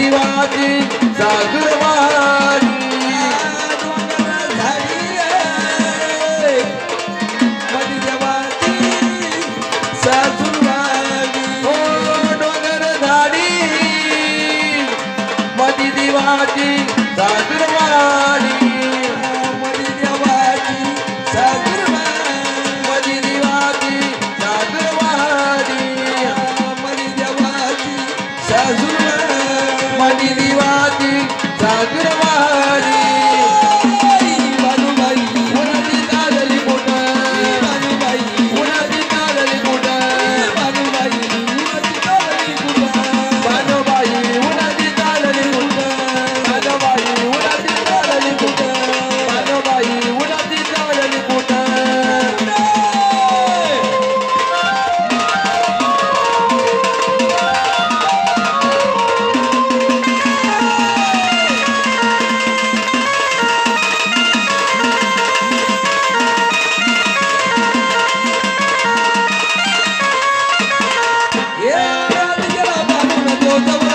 शिवाजी सागरवाडी ছোট